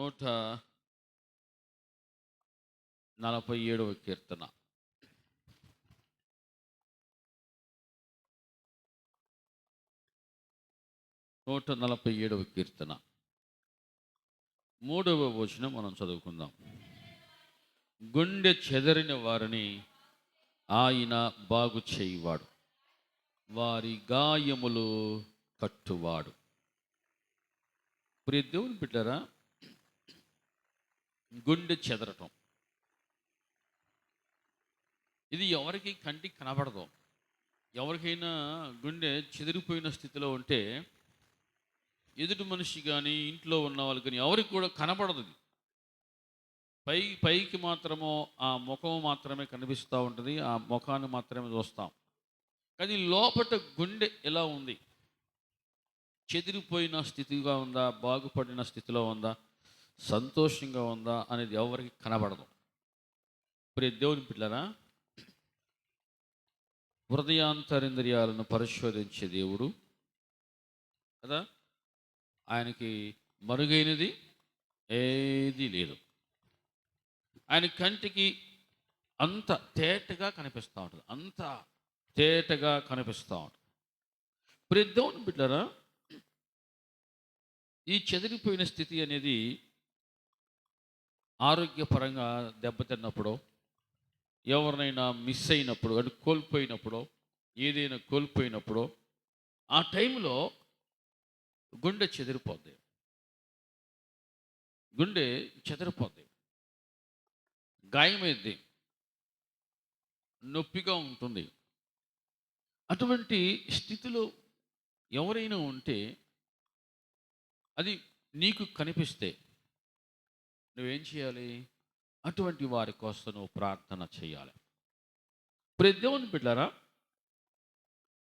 నూట నలభై ఏడవ కీర్తన. నూట నలభై ఏడవ కీర్తన. మూడవ వచనం మనం చదువుకుందాం. గుండె చెదరిన వారిని ఆయన బాగు చేయువాడు. వారి గాయములు కట్టువాడు. ప్రియ దేవుని బిడ్డరా గుండె చెదరటం. ఇది ఎవరికి కంటికి కనబడదు. ఎవరికైనా గుండె చెదిరిపోయిన స్థితిలో ఉంటే ఎదుటి మనిషి కానీ ఇంట్లో ఉన్న వాళ్ళు కానీ ఎవరికి కూడా కనబడదు పై పైకి మాత్రమో ఆ ముఖం మాత్రమే కనిపిస్తూ ఉంటుంది ఆ ముఖాన్ని మాత్రమే చూస్తాం. కానీ లోపట గుండె ఎలా ఉంది? చెదిరిపోయిన స్థితిగా ఉందా? బాగుపడిన స్థితిలో ఉందా? సంతోషంగా ఉందా అనేది ఎవరికి కనబడదు. ప్రియ దేవుని పిల్లరా హృదయాంతరింద్రియాలను పరిశోధించే దేవుడు కదా? ఆయనకి మరుగైనది ఏది లేదు. ఆయన కంటికి అంత తేటగా కనిపిస్తూ ఉంటుంది. అంత తేటగా కనిపిస్తూ ఉంటుంది. ప్రియ దేవుని బిడ్డరా ఈ చెదిరిపోయిన స్థితి అనేది ఆరోగ్యపరంగా దెబ్బతిన్నప్పుడు ఎవరినైనా మిస్ అయినప్పుడు అంటే కోల్పోయినప్పుడు ఏదైనా కోల్పోయినప్పుడు ఆ టైంలో గుండె చెదిరిపోద్ది. గుండె చెదిరిపోద్ది. గాయమైద్ది. నొప్పిగా ఉంటుంది. అటువంటి స్థితిలో ఎవరైనా ఉంటే అది నీకు కనిపిస్తే నువ్వేం చేయాలి? అటువంటి వారి కోసం నువ్వు ప్రార్థన చేయాలి. ప్రతి దేవుని బిడ్డారా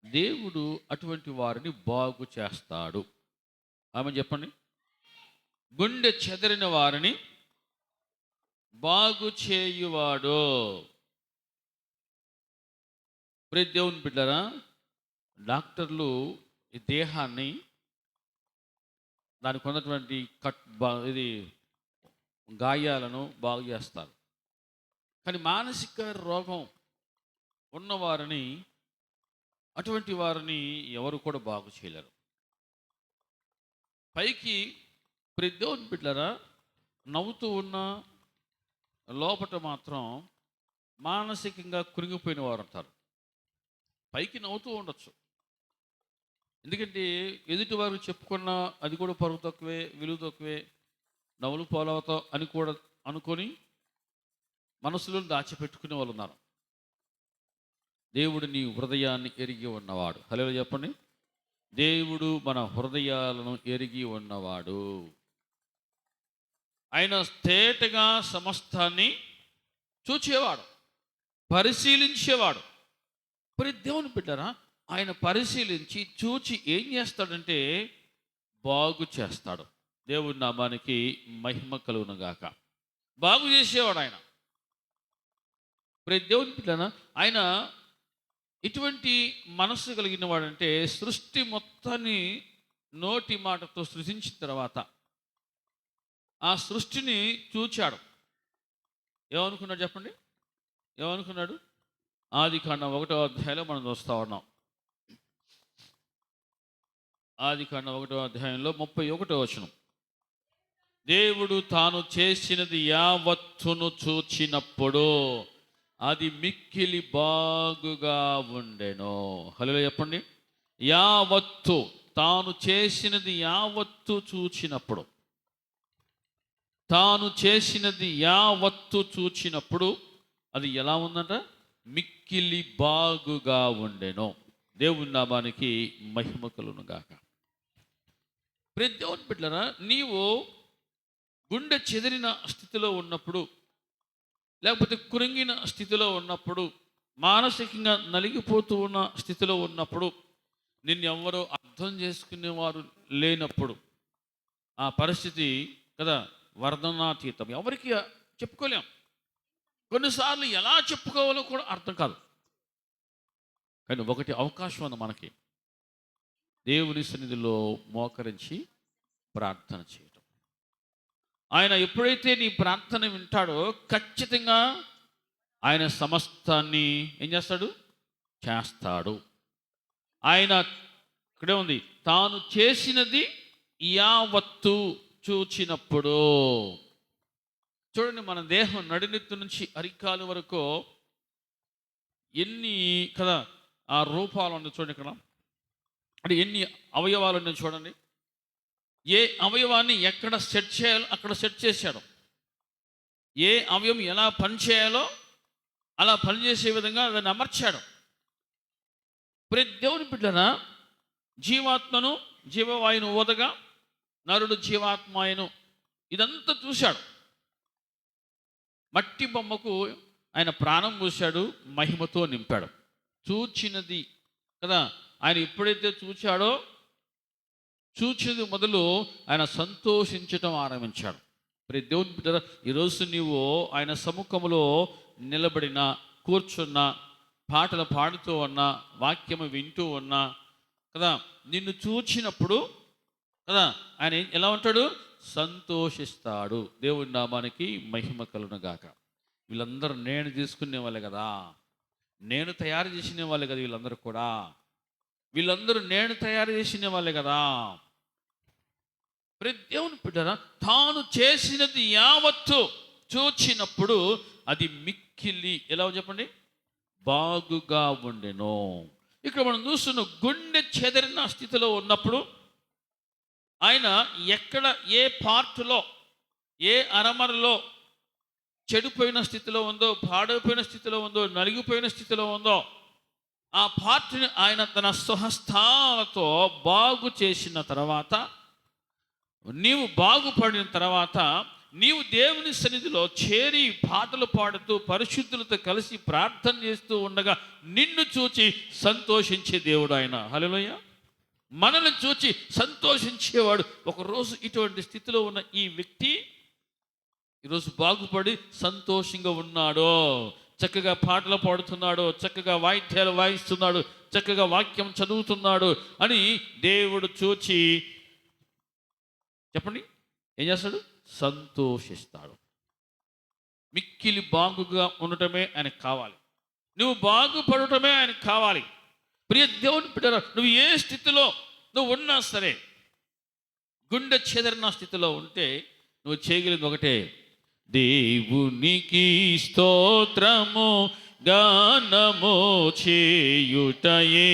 దేవుడు అటువంటి వారిని బాగు చేస్తాడు. ఆమె చెప్పండి. గుండె చెదరిన వారిని బాగు చేయువాడు. ప్రతి దేవుని బిడ్డారా డాక్టర్లు ఈ దేహాన్ని దానికి ఉన్నటువంటి కట్ బా- ఇది గాయాలను బాగు చేస్తారు. కానీ మానసిక రోగం ఉన్నవారిని అటువంటి వారిని ఎవరు కూడా బాగు చేయలేరు. పైకి ప్రద్యోని బిడ్డరా నవ్వుతూ ఉన్న లోపట మాత్రం మానసికంగా కురిగిపోయిన వారు ఉంటారు. పైకి నవ్వుతూ ఉండొచ్చు. ఎందుకంటే ఎదుటి వారు చెప్పుకున్న అది కూడా పరుగు తక్కువే విలువ తక్కువే. నవ్వులు పోలవతో అని కూడా అనుకొని మనసులో దాచిపెట్టుకునే వాళ్ళు ఉన్నారు. దేవుడు నీ హృదయాన్ని ఎరిగి ఉన్నవాడు. హలో చెప్పండి. దేవుడు మన హృదయాలను ఎరిగి ఉన్నవాడు. ఆయన తేటగా సమస్తాన్ని చూచేవాడు. పరిశీలించేవాడు. మరి దేవుని బిడ్డరా ఆయన పరిశీలించి చూచి ఏం చేస్తాడంటే బాగు చేస్తాడు. దేవుడి నామానికి మహిమ కలుగును గాక బాగు చేసేవాడు ఆయన. ప్రతి దేవుని పిల్లన ఆయన ఇటువంటి మనస్సు కలిగిన వాడంటే సృష్టి మొత్తాన్ని నోటి మాటతో సృజించిన తర్వాత ఆ సృష్టిని చూచాడు. ఏమనుకున్నాడు చెప్పండి? ఏమనుకున్నాడు? ఆది కాండం ఒకటో అధ్యాయంలో మనం చూస్తూ ఉన్నాం. ఆది కాండం ఒకటో అధ్యాయంలో ముప్పై ఒకటో వచనం. దేవుడు తాను చేసినది యావత్తును చూచినప్పుడు అది మిక్కిలి బాగుగా ఉండెను. హలో చెప్పండి. యావత్తు తాను చేసినది యావత్తు చూచినప్పుడు. తాను చేసినది యావత్తు చూచినప్పుడు అది ఎలా ఉందంట? మిక్కిలి బాగుగా ఉండెను. దేవుని నామానికి మహిమ కలును ప్రతి బిడ్డరా నీవు గుండె చెదిరిన స్థితిలో ఉన్నప్పుడు లేకపోతే కురింగిన స్థితిలో ఉన్నప్పుడు మానసికంగా నలిగిపోతూ ఉన్న స్థితిలో ఉన్నప్పుడు నిన్ను ఎవరో అర్థం చేసుకునేవారు లేనప్పుడు ఆ పరిస్థితి కదా వర్ధనాతీతం. ఎవరికి చెప్పుకోలేం. కొన్నిసార్లు ఎలా చెప్పుకోవాలో కూడా అర్థం కాదు. కానీ ఒకటి అవకాశం ఉంది మనకి. దేవుని సన్నిధిలో మోకరించి ప్రార్థన చేయాలి. ఆయన ఎప్పుడైతే నీ ప్రార్థన వింటాడో ఖచ్చితంగా ఆయన సమస్తాన్ని ఏం చేస్తాడు? చేస్తాడు. ఆయన ఇక్కడే ఉంది. తాను చేసినది యావత్తు చూచినప్పుడు. చూడండి మన దేహం నడినెత్తు నుంచి అరికాలు వరకు ఎన్ని కదా ఆ రూపాలు ఉన్నాయి చూడండి ఇక్కడ. అంటే ఎన్ని అవయవాలు ఉన్నాయి చూడండి. ఏ అవయవాన్ని ఎక్కడ సెట్ చేయాలో అక్కడ సెట్ చేశాడు ఏ అవయవం ఎలా పనిచేయాలో అలా పనిచేసే విధంగా దాన్ని అమర్చాడు ప్రతి దేవుని బిడ్డన జీవాత్మను జీవవాయును ఓదగా నరుడు జీవాత్మాయను ఇదంతా చూశాడు. మట్టి బొమ్మకు ఆయన ప్రాణం పోశాడు మహిమతో నింపాడు. చూచినది కదా ఆయన ఎప్పుడైతే చూచాడో చూచేది మొదలు ఆయన సంతోషించటం ఆరంభించాడు. మరి దేవుని బిడ్డ ఈరోజు నీవు ఆయన సముఖంలో నిలబడిన కూర్చున్న పాటలు పాడుతూ ఉన్నా వాక్యము వింటూ ఉన్నా కదా నిన్ను చూచినప్పుడు కదా ఆయన ఎలా ఉంటాడు? సంతోషిస్తాడు. దేవుడి నామానికి మహిమ కలునగాక వీళ్ళందరూ నేను తీసుకునే వాళ్ళే కదా. నేను తయారు చేసిన వాళ్ళే కదా వీళ్ళందరూ కూడా. వీళ్ళందరూ నేను తయారు చేసిన వాళ్ళే కదా. దేవుని బిడ్డరా తాను చేసినది యావత్తు చూచినప్పుడు అది మిక్కిలి ఎలా చెప్పండి? బాగుగా ఉండెను. ఇక్కడ మనం చూస్తున్న గుండె చెదరిన స్థితిలో ఉన్నప్పుడు ఆయన ఎక్కడ ఏ పార్ట్లో ఏ అరమరలో చెడిపోయిన స్థితిలో ఉందో పాడైపోయిన స్థితిలో ఉందో నలిగిపోయిన స్థితిలో ఉందో ఆ పార్ట్ని ఆయన తన స్వహస్తాలతో బాగు చేసిన తర్వాత నీవు బాగుపడిన తర్వాత నీవు దేవుని సన్నిధిలో చేరి పాటలు పాడుతూ పరిశుద్ధులతో కలిసి ప్రార్థన చేస్తూ ఉండగా నిన్ను చూచి సంతోషించే దేవుడు ఆయన. హలోయ మనల్ని చూచి సంతోషించేవాడు ఒకరోజు ఇటువంటి స్థితిలో ఉన్న ఈ వ్యక్తి ఈరోజు బాగుపడి సంతోషంగా ఉన్నాడో చక్కగా పాటలు పాడుతున్నాడు చక్కగా వాయిద్యాలు వాయిస్తున్నాడు చక్కగా వాక్యం చదువుతున్నాడు అని దేవుడు చూచి చెప్పండి. ఏం చేస్తాడు? సంతోషిస్తాడు. మిక్కిలి బాగుగా ఉండటమే ఆయనకు కావాలి. నువ్వు బాగుపడటమే ఆయనకు కావాలి. ప్రియ దేవుని బిడ్డరా నువ్వు ఏ స్థితిలో నువ్వు ఉన్నా సరే గుండె చెదరిన స్థితిలో ఉంటే నువ్వు చేయగలిగింది ఒకటే. దేవునికి స్తోత్రము గానము చేయుటయే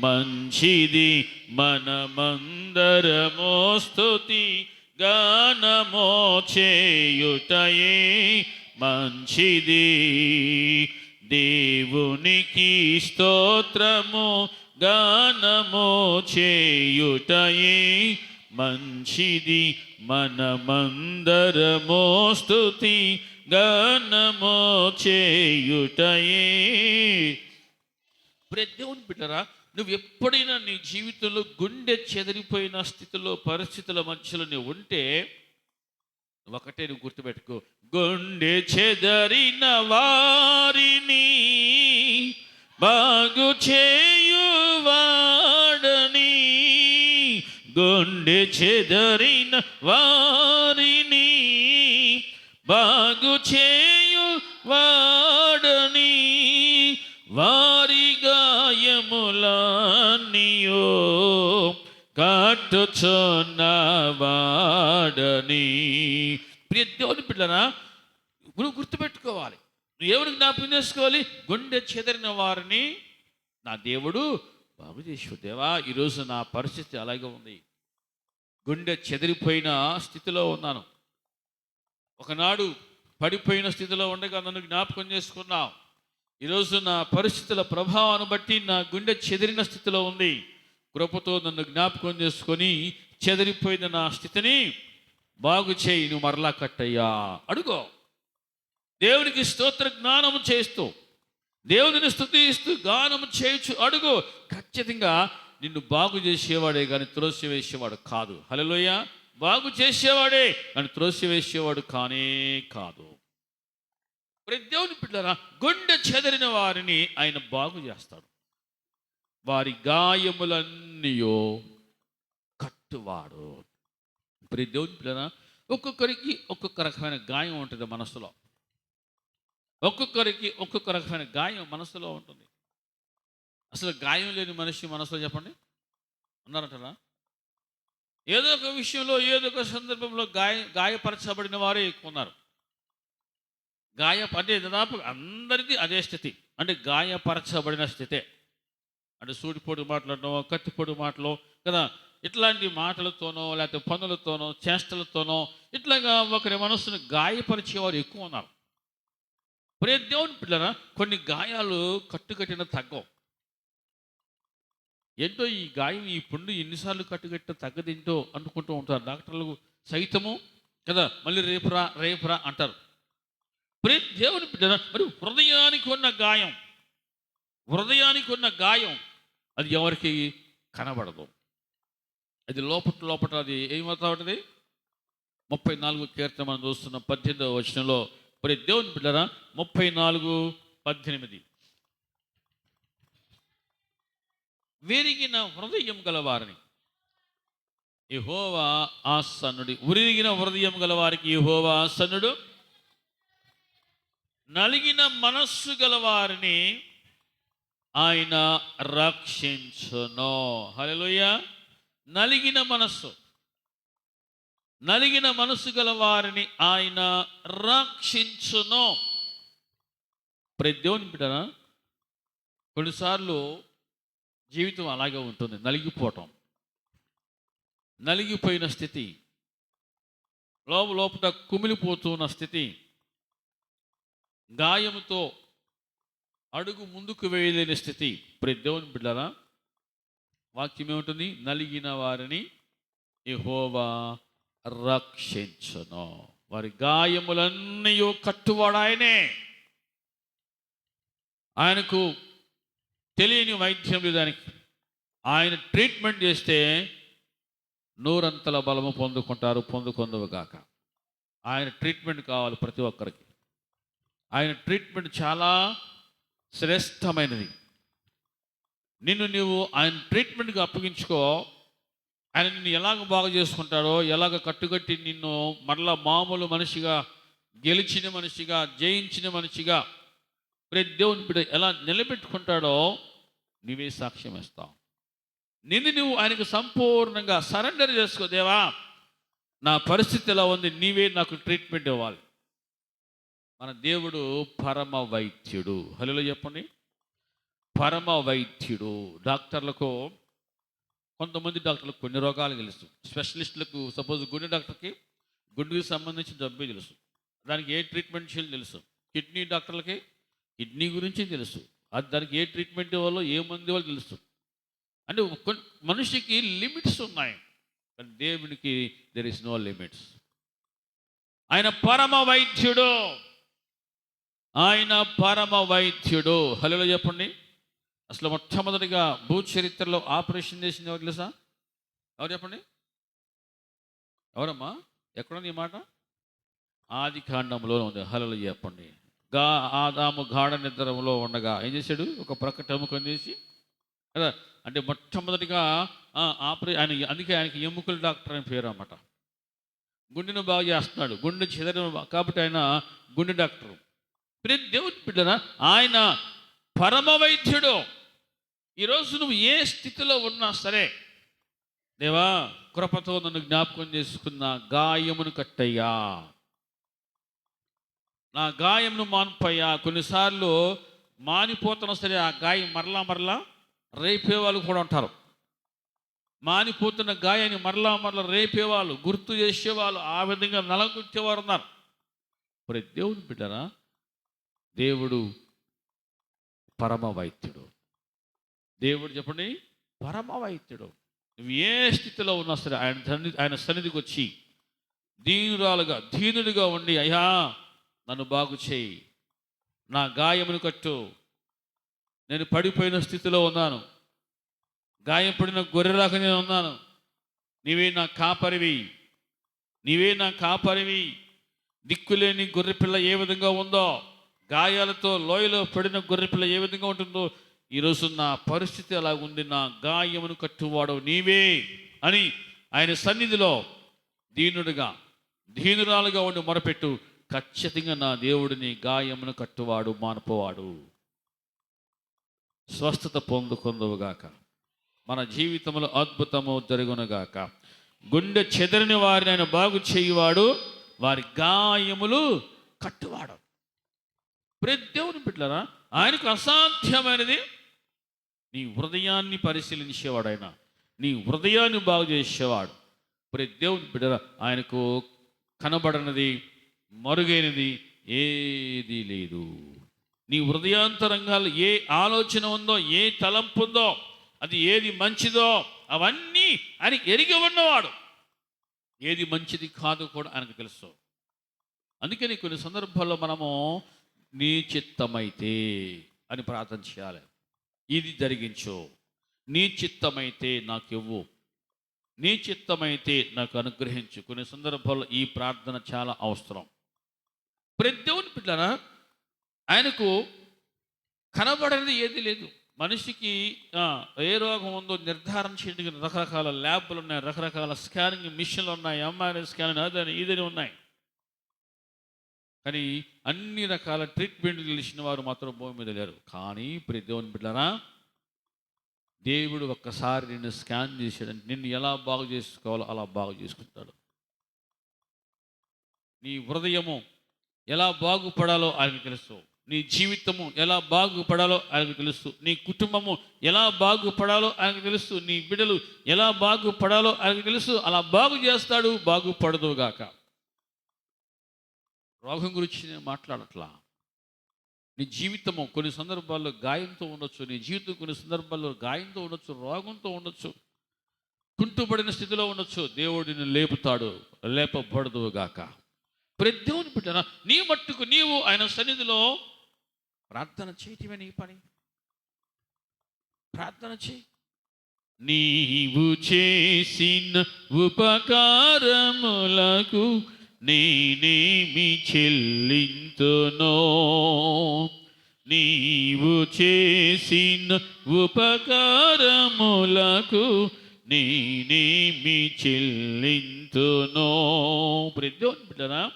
మంచిది మనమందరమో స్థుతి గానమో చేయుటయే మంచిది. దేవునికి స్తోత్రము గానము చేయుటయే మంచిది. మనమందరమో స్థుతి గానమో చేయుటయే. ప్రతి దేవుని బిడ్డరా నువ్వు ఎప్పుడైనా నీ జీవితంలో గుండె చెదిరిపోయిన స్థితిలో పరిస్థితుల మధ్యలో నువ్వు ఉంటే ఒకటే నువ్వు గుర్తుపెట్టుకో. గుండె చెదరిన వారిని బాగు చేయువాడని గుండె చెదరిన వారిని బాగు చేయు వాడని వారి గాయములన్నీయో కట్టుచున్నవాడని ప్రియ దేవుని పిల్లనా నువ్వు గుర్తుపెట్టుకోవాలి. నువ్వు ఎవరికి జ్ఞాపకం చేసుకోవాలి? గుండె చెదరిన వారిని నా దేవుడు బాగు చేసి దేవా ఈరోజు నా పరిస్థితి అలాగే ఉంది. గుండె చెదిరిపోయిన స్థితిలో ఉన్నాను. ఒకనాడు పడిపోయిన స్థితిలో ఉండగా నన్ను జ్ఞాపకం చేసుకున్నావు. ఈరోజు నా పరిస్థితుల ప్రభావాన్ని బట్టి నా గుండె చెదిరిన స్థితిలో ఉంది. కృపతో నన్ను జ్ఞాపకం చేసుకొని చెదిరిపోయిన నా స్థితిని బాగు చేయి నువ్వు మరలా కట్టయ్యా. అడుగో. దేవునికి స్తోత్ర జ్ఞానము చేస్తూ దేవుని స్థుతిస్తూ గానము చేయొచ్చు అడుగు. ఖచ్చితంగా నిన్ను బాగు చేసేవాడే కానీ త్రోసి వేసేవాడు కాదు. హలోయ బాగు చేసేవాడే కానీ త్రోసి వేసేవాడు కానే కాదు. ప్రతి దేవుని బిడ్డరా గుండె చెదరిన వారిని ఆయన బాగు చేస్తాడు. వారి గాయములన్నీయో కట్టువాడు. ప్రతి దేవుని పిల్లన ఒక్కొక్కరికి ఒక్కొక్క రకమైన గాయం ఉంటుంది మనసులో. ఒక్కొక్కరికి ఒక్కొక్క రకమైన గాయం మనసులో ఉంటుంది. అసలు గాయం లేని మనిషి మనసులో చెప్పండి? ఉన్నారంటారా? ఏదో ఒక విషయంలో ఏదో ఒక సందర్భంలో గాయ గాయపరచబడిన వారే ఎక్కువ ఉన్నారు. గాయ అంటే దాదాపు అందరిది అదే స్థితి. అంటే గాయపరచబడిన స్థితే. అంటే సూటిపోటు మాట్లాడడం కత్తిపోటు మాటలు కదా ఇట్లాంటి మాటలతోనో లేకపోతే పనులతోనో చేష్టలతోనో ఇట్లాగా ఒకరి మనస్సును గాయపరిచేవారు ఎక్కువ ఉన్నారు. ప్రే దేవుని పిల్లరా కొన్ని గాయాలు కట్టుకట్టిన తగ్గవు. ఏంటో ఈ గాయం ఈ పుండు ఎన్నిసార్లు కట్టుకట్టిన తగ్గదేంటో అనుకుంటూ ఉంటారు. డాక్టర్లు సైతము కదా మళ్ళీ రేపురా రేపురా అంటారు. దేవుని మరి హృదయానికి ఉన్న గాయం హృదయానికి ఉన్న గాయం అది ఎవరికి కనబడదు. అది లోపట లోపల అది ఏమవుతా ఉంటుంది? ముప్పై నాలుగు కీర్తన మనం చూస్తున్న పద్దెనిమిదవ వచనంలో మరి దేవుని బిడ్డరా ముప్పై నాలుగు పద్దెనిమిది. విరిగిన హృదయం గలవారిని. యహోవా ఆసన్నుడి. ఉరిగిన హృదయం గలవారికి యహోవా ఆసన్నుడు. నలిగిన మనస్సు గలవారిని ఆయన రక్షించును. హలోయ నలిగిన మనస్సు. నలిగిన మనస్సు గల వారిని ఆయన రక్షించును. ప్రతి దేవుని బిడ్డనా? కొన్నిసార్లు జీవితం అలాగే ఉంటుంది. నలిగిపోవటం. నలిగిపోయిన స్థితి. లోప లోపల కుమిలిపోతున్న స్థితి. గాయముతో అడుగు ముందుకు వేయలేని స్థితి. ప్రతి దేవుని బిడ్డరా వాక్యం ఏముంటుంది నలిగిన వారిని యెహోవా రక్షించను. వారి గాయములన్నీ కట్టువాడు ఆయనే. ఆయనకు తెలియని వైద్యం దానికి ఆయన ట్రీట్మెంట్ చేస్తే నూరంతల బలము పొందుకుంటారు పొందుకొందువుగాక ఆయన ట్రీట్మెంట్ కావాలి ప్రతి ఒక్కరికి. ఆయన ట్రీట్మెంట్ చాలా శ్రేష్టమైనది. నిన్ను నీవు ఆయన ట్రీట్మెంట్కి అప్పగించుకో. ఆయన నిన్ను ఎలాగ బాగు చేసుకుంటాడో ఎలాగ కట్టుకట్టి నిన్ను మరలా మామూలు మనిషిగా గెలిచిన మనిషిగా జయించిన మనిషిగా ప్రతి దేవుని బిడ్డ ఎలా నిలబెట్టుకుంటాడో నీవే సాక్ష్యం ఇస్తావు. నిన్ను నువ్వు ఆయనకు సంపూర్ణంగా సరెండర్ చేసుకో దేవా. నా పరిస్థితి ఎలా ఉంది? నీవే నాకు ట్రీట్మెంట్ ఇవ్వాలి. మన దేవుడు పరమ వైద్యుడు హలో చెప్పండి. పరమ వైద్యుడు డాక్టర్లకు కొంతమంది డాక్టర్లకు కొన్ని రోగాలు తెలుసు. స్పెషలిస్టులకు సపోజ్ గుండె డాక్టర్కి గుండెకి సంబంధించిన జబ్బే తెలుసు. దానికి ఏ ట్రీట్మెంట్ చేయాలి తెలుసు. కిడ్నీ డాక్టర్లకి కిడ్నీ గురించి తెలుసు. అది దానికి ఏ ట్రీట్మెంట్ ఇవ్వాలో ఏ మంది వాళ్ళు తెలుసు. అంటే కొన్ని మనిషికి లిమిట్స్ ఉన్నాయి. కానీ దేవునికి దెర్ ఇస్ నో లిమిట్స్ ఆయన పరమ వైద్యుడు ఆయన పరమ వైద్యుడు. హలో చెప్పండి. అసలు మొట్టమొదటిగా భూ చరిత్రలో ఆపరేషన్ చేసింది ఎవరు తెలుసా? ఎవరు చెప్పండి? ఎవరమ్మా? ఎక్కడుంది ఈ మాట? ఆది కాండంలో ఉంది. హలలు చెప్పండి. గా ఆదాము గాఢ నిద్రలో ఉండగా ఏం చేశాడు? ఒక ప్రక్క ఎముకని చేసి కదా? అంటే మొట్టమొదటిగా ఆపరే ఆయన అందుకే ఆయనకి ఎముకల డాక్టర్ అని పేరు అన్నమాట. గుండెను బాగా చేస్తున్నాడు. గుండె చెదరను కాబట్టి ఆయన గుండె డాక్టర్. దేవుని బిడ్డన ఆయన పరమ వైద్యుడు ఈరోజు నువ్వు ఏ స్థితిలో ఉన్నా సరే దేవా కృపతో నన్ను జ్ఞాపకం చేసుకున్న గాయమును కట్టయ్యా. నా గాయమును మాన్పయ్యా. కొన్నిసార్లు మానిపోతున్నా సరే ఆ గాయం మరలా మరలా రేపే వాళ్ళు కూడా ఉంటారు. మానిపోతున్న గాయాన్ని మరలా మరలా రేపేవాళ్ళు గుర్తు చేసేవాళ్ళు ఆ విధంగా నలగొచ్చేవారు ఉన్నారు. మరి దేవుని బిడ్డరా దేవుడు పరమ వైద్యుడు దేవుడు చెప్పండి? పరమ వైద్యుడు నువ్వు ఏ స్థితిలో ఉన్నా సరే ఆయన సన్నిధి ఆయన సన్నిధికి వచ్చి దీనురాలుగా దీనుడిగా ఉండి అయ్యా నన్ను బాగు చేయి. నా గాయమును కట్టు. నేను పడిపోయిన స్థితిలో ఉన్నాను. గాయపడిన గొర్రెలాగా నేను ఉన్నాను. నీవే నా కాపరివి. నీవే నా కాపరివి. దిక్కులేని గొర్రెపిల్ల ఏ విధంగా ఉందో గాయాలతో లోయలో పడిన గొర్రెపిల్ల ఏ విధంగా ఉంటుందో ఈరోజు నా పరిస్థితి అలా ఉంది నా గాయమును కట్టువాడు నీవే అని ఆయన సన్నిధిలో దీనుడుగా దీనురాలుగా ఉండి మొరపెట్టు ఖచ్చితంగా నా దేవుడిని గాయమును కట్టువాడు మానపోవాడు. స్వస్థత పొందుకొందువుగాక. మన జీవితంలో అద్భుతము జరుగునుగాక. గుండె చెదరిని వారిని ఆయన బాగు చేయువాడు వారి గాయములు కట్టువాడు. ప్రతి దేవుని బిడ్డలారా ఆయనకు అసాధ్యమైనది నీ హృదయాన్ని పరిశీలించేవాడు ఆయన నీ హృదయాన్ని బాగు చేసేవాడు. ప్రతి దేవుని బిడ్డరా ఆయనకు కనబడనది మరుగైనది ఏది లేదు. నీ హృదయాంతరంగాలు ఏ ఆలోచన ఉందో ఏ తలంపు ఉందో అది ఏది మంచిదో అవన్నీ ఆయన ఎరిగి ఉన్నవాడు. ఏది మంచిది కాదు కూడా ఆయనకు తెలుసు. అందుకని కొన్ని సందర్భాల్లో మనము నీ చిత్తమైతే అని ప్రార్థన చేయాలి. ఇది జరిగించు. నీ చిత్తమైతే నాకు ఇవ్వు నీ చిత్తమైతే నాకు అనుగ్రహించు. కొన్ని సందర్భాల్లో ఈ ప్రార్థన చాలా అవసరం. ప్రతి దేవుని బిడ్డలారా ఆయనకు కనబడేది ఏది లేదు. మనిషికి ఏ రోగం ఉందో నిర్ధారణ చేయడానికి రకరకాల ల్యాబ్లు ఉన్నాయి రకరకాల స్కానింగ్ మిషన్లు ఉన్నాయి ఎంఆర్ఐ స్కానింగ్ అదని ఇదని ఉన్నాయి. కానీ అన్ని రకాల ట్రీట్మెంట్ తెలిసిన వారు మాత్రం భూమి మీద లేరు. కానీ ప్రతి దేవుని బిడ్డరా దేవుడు ఒక్కసారి నిన్ను స్కాన్ చేశాడంటే నిన్ను ఎలా బాగు చేసుకోవాలో అలా బాగు చేసుకుంటాడు. నీ హృదయము ఎలా బాగుపడాలో ఆయనకు తెలుసు. నీ జీవితము ఎలా బాగుపడాలో ఆయనకు తెలుసు. నీ కుటుంబము ఎలా బాగుపడాలో ఆయనకు తెలుసు. నీ బిడ్డలు ఎలా బాగుపడాలో ఆయనకు తెలుసు. అలా బాగు చేస్తాడు బాగుపడదుగాక. రోగం గురించి నేను మాట్లాడట్లా? నీ జీవితము కొన్ని సందర్భాల్లో గాయంతో ఉండొచ్చు నీ జీవితం కొన్ని సందర్భాల్లో గాయంతో ఉండొచ్చు రోగంతో ఉండొచ్చు కుంటుపడిన స్థితిలో ఉండొచ్చు. దేవుడిని లేపుతాడు లేపబడదు గాక. దేవుని బిడ్డన నీ మట్టుకు నీవు ఆయన సన్నిధిలో ప్రార్థన చేయటమే నీ పని. ప్రార్థన చేయి. నీవు చేసిన ఉపకారములకు నేనేమి చెల్లింతునో? నీవు చేసిన ఉపకారములకు నేనేమి చెల్లింతునో? ప్రతి బిడ్డరా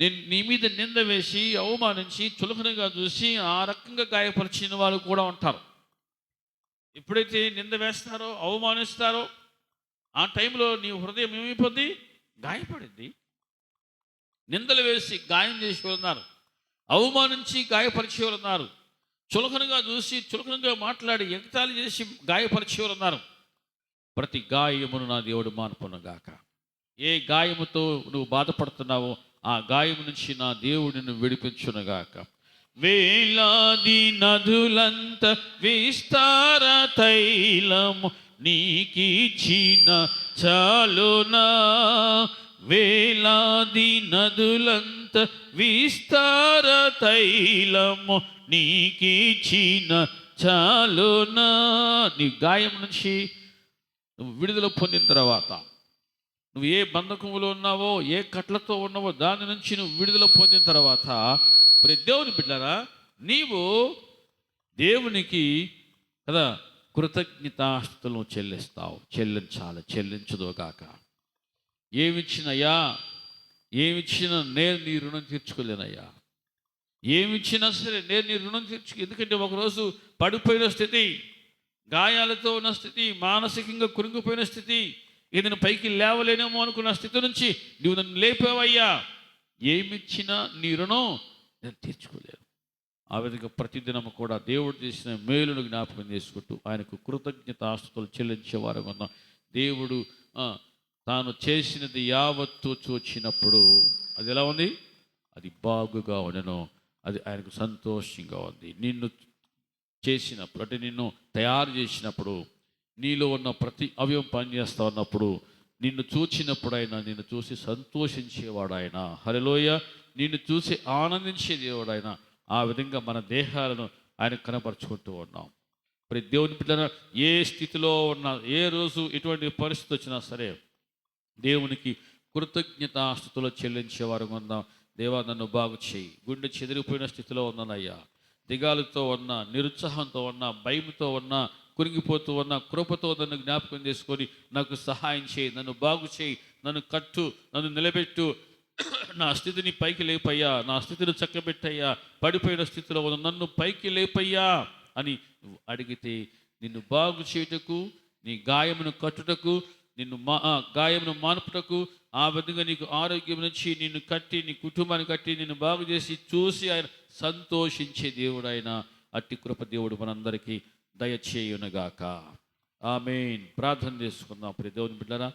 నేను నీ మీద నింద వేసి అవమానించి చులకనగా చూసి ఆ రకంగా గాయపరిచిన వాళ్ళు కూడా ఉంటారు. ఎప్పుడైతే నింద వేస్తారో అవమానిస్తారో ఆ టైంలో నీ హృదయం ఏమైపోద్ది? గాయపడింది. నిందలు వేసి గాయం చేసి ఉన్నారు. అవమానించి గాయపరిచే ఉన్నారు చులకనగా చూసి చులకనగా మాట్లాడి ఎగతాళి చేసి గాయపరిచే ఉన్నారు ప్రతి గాయమును నా దేవుడు మానుపునగాక ఏ గాయముతో నువ్వు బాధపడుతున్నావో ఆ గాయము నుంచి నా దేవుడిని విడిపించునుగాక. వేలాది నదులంత విస్తార తైలము నీకిచ్చిన చాలునా వేలాది నదులంత విస్తార తైలము నీకిచ్చిన చాలునా. నీ గాయం నుంచి నువ్వు విడుదల పొందిన తర్వాత నువ్వు ఏ బంధకములో ఉన్నావో ఏ కట్లతో ఉన్నావో దాని నుంచి నువ్వు విడుదల పొందిన తర్వాత ప్రతి దేవుని బిడ్డరా నీవు దేవునికి కదా కృతజ్ఞతాస్తులను చెల్లిస్తావు. చెల్లించాలి చెల్లించదుగాక ఏమిచ్చినయ్యా? ఏమిచ్చినా నేను నీ రుణం తీర్చుకోలేనయ్యా. ఏమిచ్చినా సరే నేను నీ రుణం తీర్చు ఎందుకంటే ఒకరోజు పడిపోయిన స్థితి గాయాలతో ఉన్న స్థితి మానసికంగా కురింగిపోయిన స్థితి ఏదైనా పైకి లేవలేనేమో అనుకున్న స్థితి నుంచి నువ్వు నన్ను లేపావయ్యా. ఏమిచ్చినా నీ రుణం నేను తీర్చుకోలేను. ఆ విధంగా ప్రతిదినము కూడా దేవుడు చేసిన మేలును జ్ఞాపకం చేసుకుంటూ ఆయనకు కృతజ్ఞత ఆస్తులు చెల్లించేవారు ఉన్నాం దేవుడు తాను చేసినది యావత్తు చూచినప్పుడు అది ఎలా ఉంది? అది బాగుగా ఉండను. అది ఆయనకు సంతోషంగా ఉంది. నిన్ను చేసినప్పుడు అంటే నిన్ను తయారు చేసినప్పుడు నీలో ఉన్న ప్రతి అవయం పనిచేస్తా ఉన్నప్పుడు నిన్ను చూచినప్పుడు ఆయన నిన్ను చూసి సంతోషించేవాడు ఆయన హరిలోయ నిన్ను చూసి ఆనందించే దేవుడు ఆయన ఆ విధంగా మన దేహాలను ఆయన కనపరుచుకుంటూ ఉన్నాం. ప్రతి దేవుని బిడ్డ ఏ స్థితిలో ఉన్నా ఏ రోజు ఎటువంటి పరిస్థితి వచ్చినా సరే దేవునికి కృతజ్ఞతాస్థుతులు చెల్లించేవారు ఉందాం. దేవా నన్ను బాగు చేయి. గుండె చెదిరిపోయిన స్థితిలో ఉన్నానయ్యా. దిగాలుతో ఉన్న నిరుత్సాహంతో ఉన్న భయంతో ఉన్న కురిగిపోతూ ఉన్న కృపతో నన్ను జ్ఞాపకం చేసుకొని నాకు సహాయం చేయి. నన్ను బాగు చేయి. నన్ను కట్టు నన్ను నిలబెట్టు. నా స్థితిని పైకి లేపయ్యా నా స్థితిని చక్కబెట్టయ్యా పడిపోయిన స్థితిలో ఉన్న నన్ను పైకి లేపయ్యా అని అడిగితే నిన్ను బాగు చేయుటకు నీ గాయమును కట్టుటకు నిన్ను మా గాయమును మానుపుటకు ఆ విధంగా నీకు ఆరోగ్యం నుంచి నిన్ను కట్టి నీ కుటుంబాన్ని కట్టి నిన్ను బాగు చేసి చూసి ఆయన సంతోషించే దేవుడు ఆయన. అట్టి కృప దేవుడు మనందరికీ దయచేయునగాక. ఆమెన్. ప్రార్థన చేసుకుందాం. ప్రియ దేవుని బిడ్డరా